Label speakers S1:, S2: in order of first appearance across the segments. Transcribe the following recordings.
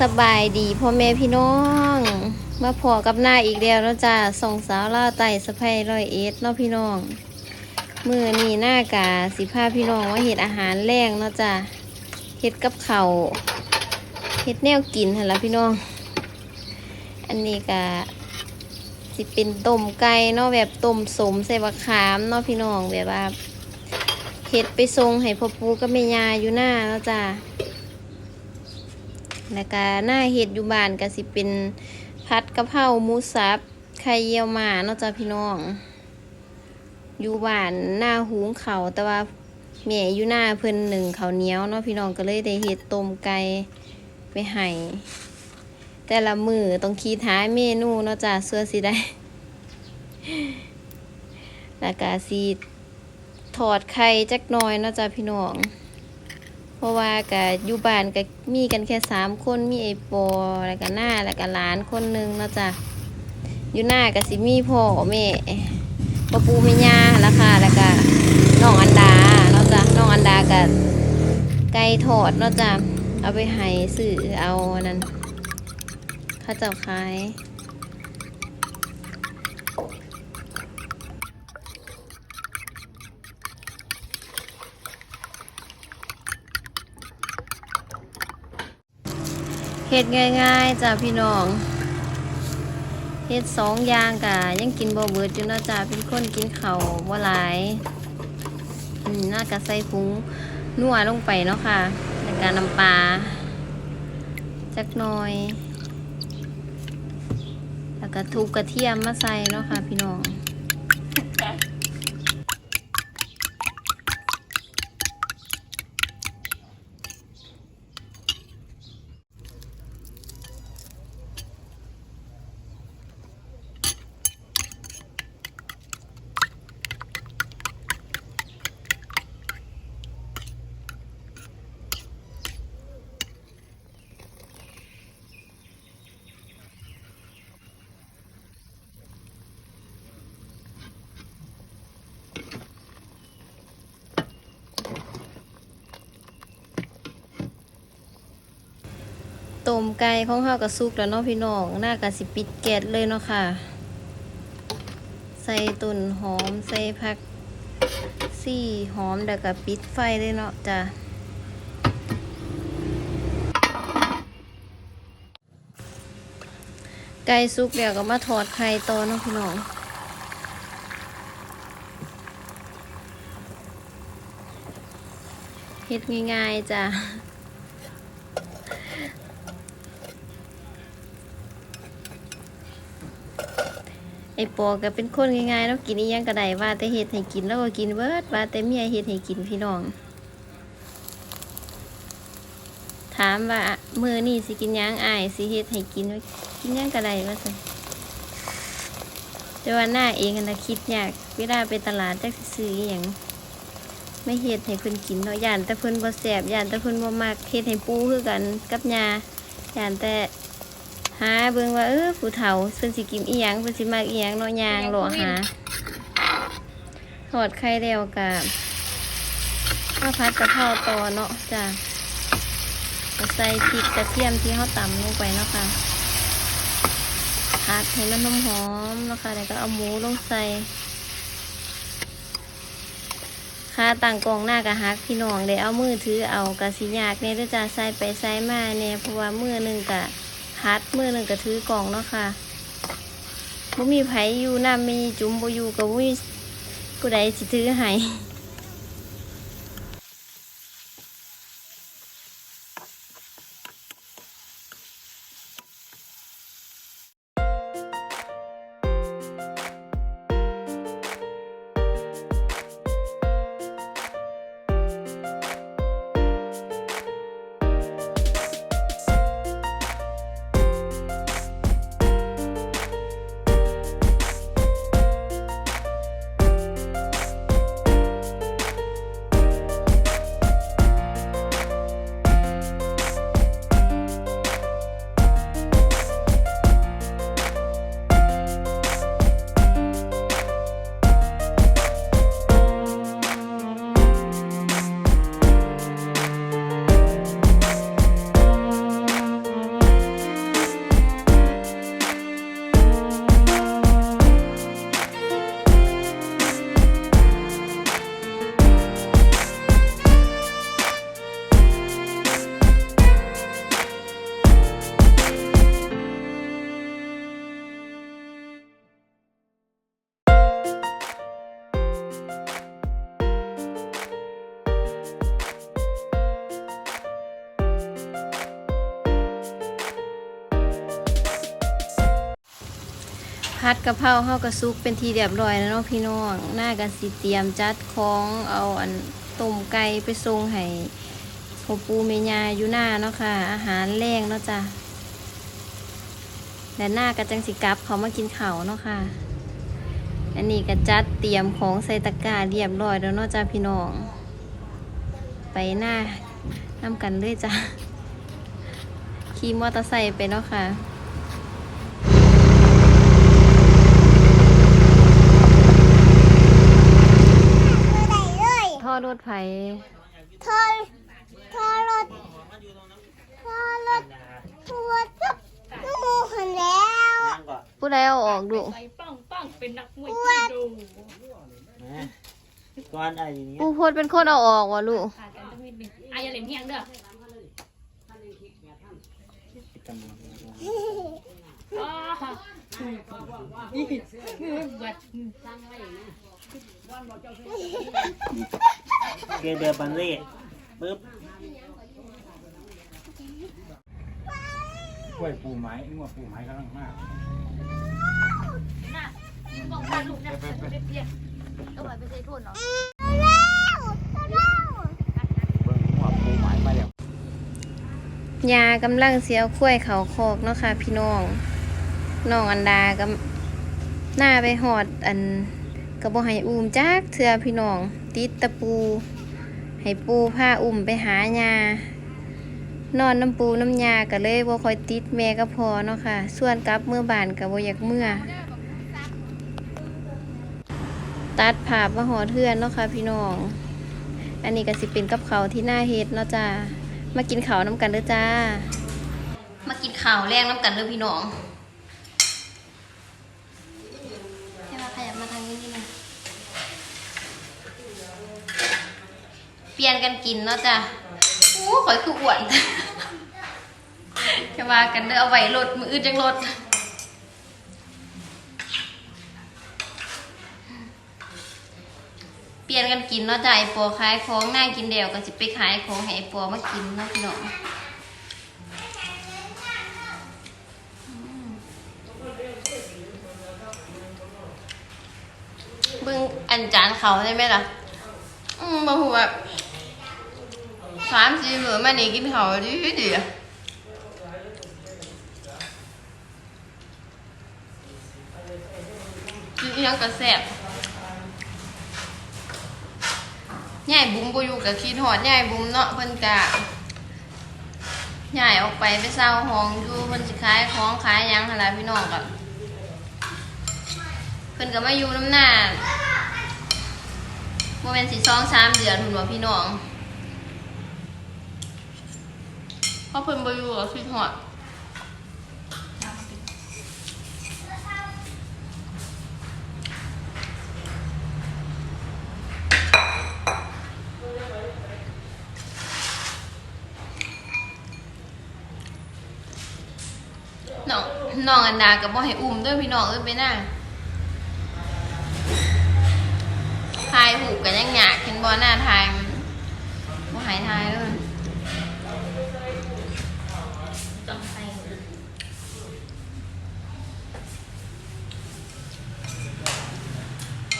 S1: สบายดีพ่อแม่พี่น้อง มาพอกับหน้าอีกแล้วเนาะจ้าส่งสาวล่าไต่สะพายร้อยเอ็ดเนาะพี่น้องมือนี่หน้ากาสิพาพี่น้องว่าเห็ดอาหารแรงเนาะจ้าเห็ดกับเขาวเห็ดแนวกินเหั่นละพี่น้อง อันนี้กะสิเป็นต้มไก่เนาะแบบต้มสมใส่บะขามเนาะพี่น้องแบบว่า เห็ดไปทรงให้พ่อปูกับแม่ยาอยู่หน้าเนาะจ้าแล้วก็หน้าเห็ดอยู่บ้านก็สิเป็นพัดกะเพราหมูสับไข่เยี่ยวหมาเนาะจ้ะพี่น้อง อยู่บ้านหน้าหุงเขาแต่ว่าแม่อยู่หน้าเพิ่นหนึ่งเขาเนี้ยวเนาะพี่น้องก็เลยได้เห็ดต้มไก่ไปให้แต่ละมือต้องคิดหายเมนูเนาะจ้ะเสื้อสิได้แล้วก็สิ ถอดไข่จักหน่อยเนาะจ้ะพี่น้อง เพราะว่ากับอยู่บ้านก็มีกันแค่สามคนมีไอ้ปอแล้วก็หน้าแล้วก็หลานคนหนึงเนาะจ้ะอยู่หน้าก็สิมีพ่อแม่ปะปูแม่ย่าแล้วค่ะแล้วก็น้องอันดาเนาะจ้ะน้องอันดากับไก่ทอดเนาะจ้ะเอาไปให้ซื้อเอาอันนั้นเข้าเจ้าขาย เฮ็ดง่ายๆจ้ะพี่น้องเฮ็ดสองอย่างกะยังกินบ่เบิดอยู่นะจ้ะเป็นคนกินข้าวบ่หลายอืมน่ากะใส่ผงนัวลงไปเนาะค่ะแล้วก็น้ำปลาจักหน่อย แล้วก็ทุบกระเทียมมาใส่เนาะค่ะพี่น้อง ต้มไก่ของเฮากระซุกแล้วเนาะพี่น้องหน้ากะสิปิดแก๊สเลยเนาะค่ะ ใส่ตุ่นหอมใส่ผักซี่หอมแล้วก็ปิดไฟเลยเนาะจ้ะไก่สุกแล้วก็มาทอดไข่ต่อเนาะพี่น้องเฮ็ดง่ายๆจ้ะ อ้ปอก็เป็นคนง่ายๆเนาะกินอีหยังก็ได้ว่าแต่เฮ็ดให้กินแล้วก็กินเบิดว่าแต่เมียเฮ็ดให้กินพี่น้อง ถามว่ามื้อนี้สิกินหยังอ้ายสิเฮ็ดให้กินว่ากินหยังก็ได้ว่าซั่นแต่ว่าหน้าเองนะคิดยากเวลาไปตลาดจักสิซื้ออีหยังไม่เฮ็ดให้เพิ่นกินเนาะย่านแต่เพิ่นบ่แซ่บย่านแต่เพิ่นบ่มักเฮ็ดให้ปูคือกันกับยาย่านแต่ หาเบิ่งว่าเออผู้เฒ่าเพิ่นสิกินอีหยังเพิ่นสิมักอีหยังเนาะยางหลอหาทอดไข่แล้วกะข้าวผัดกะเพราต่อเนาะจ้ะใส่พริกกระเทียมที่เฮาตำลงไปเนาะค่ะผัดให้มันหอมๆเนาะค่ะแล้วก็เอาหมูลงใส่ค่าต่างกองหน้ากะฮักพี่น้องได้เอามือถือเอากะสิยากเนี่ยเด้อจ้ะใส่ไปใส่มาเนี่ยเพราะว่ามือหนึงกะ พัดมือหนึ่งก็ถือกล่องเนาะค่ะบ่มีไผอยู่น้ำมีจุ่มบ่อยู่กับ่มีผู้ใดสิถือให้ พัดกะเพราเฮากระซุกเป็นทีเรียบร้อยแล้วเนาะพี่น้องหน้ากันสิเตรียมจัดของเอาอันต้มไก่ไปส่งให้พ่อปูเมียาอยู่หน้าเนาะค่ะ อาหารแรงเนาะจ้ะและหน้าก็จังสิกับเขามากินเข้าเนาะค่ะ อันนี้ก็จัดเตรียมของใส่ตะกร้าเรียบร้อยแล้วเนาะจ้ะพี่น้อง ไปหน้านำกันเลยจ้ะขี่มอเตอร์ไซค์ไปเนาะค่ะ
S2: เลย
S1: ท่อร ถไฟ
S2: ทอทอรถทอรถทัวร์ทุกมูหันแล้ว
S1: ผู้ใดเอาออกดู
S3: ปป้องป้องเป็นนักมวยที่ดู
S4: ก่อนอะไรอย่างเงี้ย
S1: ผู้โพดเป็นคนเอาออกวะลูก
S3: ขาดกันต้องมีเป็นอายาเหลมเฮียงเด้อนี่มือเบิด
S4: เกเดือบันเล่ปึ๊บ
S5: กล้วยปูไม้งวดปูไม้กำลังมาก
S3: น่ะบอกพาลูกนะเรียบๆเอาไว้ไปใส่ทุ่นเนาะ
S2: เร็วเร็ว
S5: เบิ่งงวดปูไม้มาแล้ว
S1: ยากำลังเสียวคุ้ยเขาโคกเนาะค่ะ พี่น้องน้องอันดากับหน้าไปหอดอันกระบอกให้อุ้มจักเถื่อพี่น้อง ติดตะปู ให้ปูผ้าอุ้มไปหายานอนน้ำปูน้ำยาก็เลยบ่คอยติดแม่ก็พอเนาะค่ะ ส่วนกลับเมื่อบานก็บ่อยากเมื่อ ตัดภาพมาหอเทือนเนาะค่ะพี่น้อง อันนี้ก็สิเป็นกับเขาที่หน้าเฮ็ดเนาะจ้ามากินข้าวน้ำกันเด้อจ้า มากินข้าวแรงน้ำกันเด้อพี่น้องให้มาขยับมาทางนี้นิดนึงเปลี่ยนกันกินเนาะจ้าโอ้ข่อยคืออ้วนจะว่ากันเด้อเอาไว้รถมืออื่นจังรถเปลี่ยนกันกินเนาะจ้ะไอปัวขายของน้ากินเดียวก็สิไปขายของให้ไอปัวมากินเนาะพี่น้องอืมเบิ่งอันจานเขาได้ไหมล่ะ อืมบางหัวแบบ สามสี่มื้อมานี่กินเขาดีดีกินยังก็แซบยายบุ้มบ่อยู่กับคิดหอดยายบุ้มเนาะเพิ่นกะยายออกไปไปเศร้าห้องอยู่เพิ่นสิขายของขายยังหล่ะพี่น้องกับเพิ่นก็มาอยู่น้ำหน้าโมเมนสิสองสามเดือนหุ่นว่าพี่น้อง เพราะเพิ่นบ่อยู่กับคิดหอดน้องน้องอันดากับบ่ให้อุ้มด้วยพี่น้องเอ้ยไปหน้าทายหูกันยังหยากเห็นบ่หน้าทายมันบ่หายทายเลย
S3: จังไป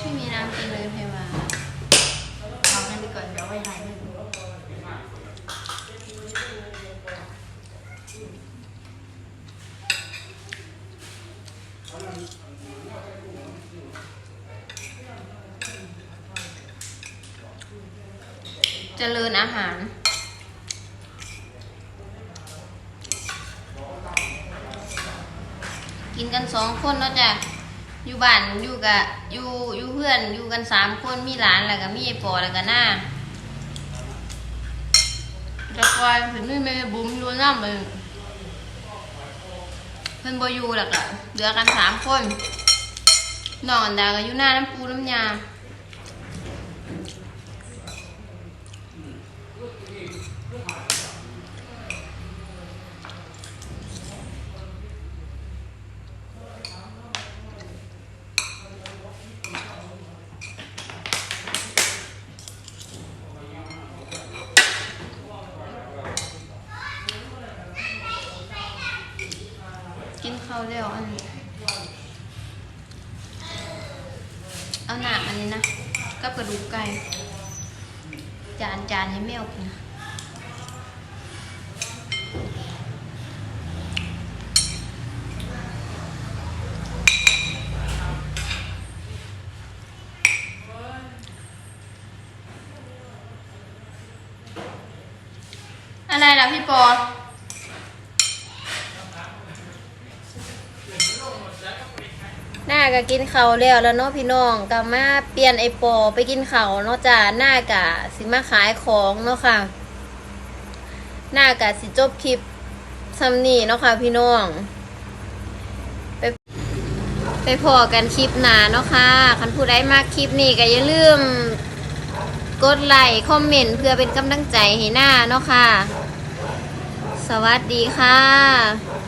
S1: ไม่มีน้ำกินเลยเพวา
S3: เอาเงินไปก่อนเดี๋ยวไว้หายเงิน
S1: เจริญอาหาร กินกันสองคนเนาะจ้ะอยู่บ้านอยู่กับอยู่อยู่เพื่อนอยู่กันสามคนมีหลานแล้วก็มีไอ้ปอแล้วก็หน้าจะคอยถึงไม่ไม่บุ้มอยู่น้ำเลยเพิ่อนบอยู่แล้วก็เหลือกันสามคนน้องอันดาก็อยู่หน้าน้ำปูน้ำยา กินข้าวแล้วอัน เอาหนักอันนี้นะกับกระดูกไก่จานจานให้แมวกินอะไรล่ะพี่ปอ หน้าก็กินเขาแล้วแล้วเนาะพี่น้องก็มาเปลี่ยนไอปอไปกินเขาเนาะจ้าหน้ากะสิมาขายของเนาะค่ะ หน้ากะสิจบคลิปซัมนี่เนาะค่ะพี่น้อง ไปไปพอกันคลิปหนาเนาะค่ะคันผู้ใดมากคลิปนี้ก็อย่าลืมกดไลค์คอมเมนต์เพื่อเป็นกำลังใจให้หน้าเนาะค่ะ สวัสดีค่ะ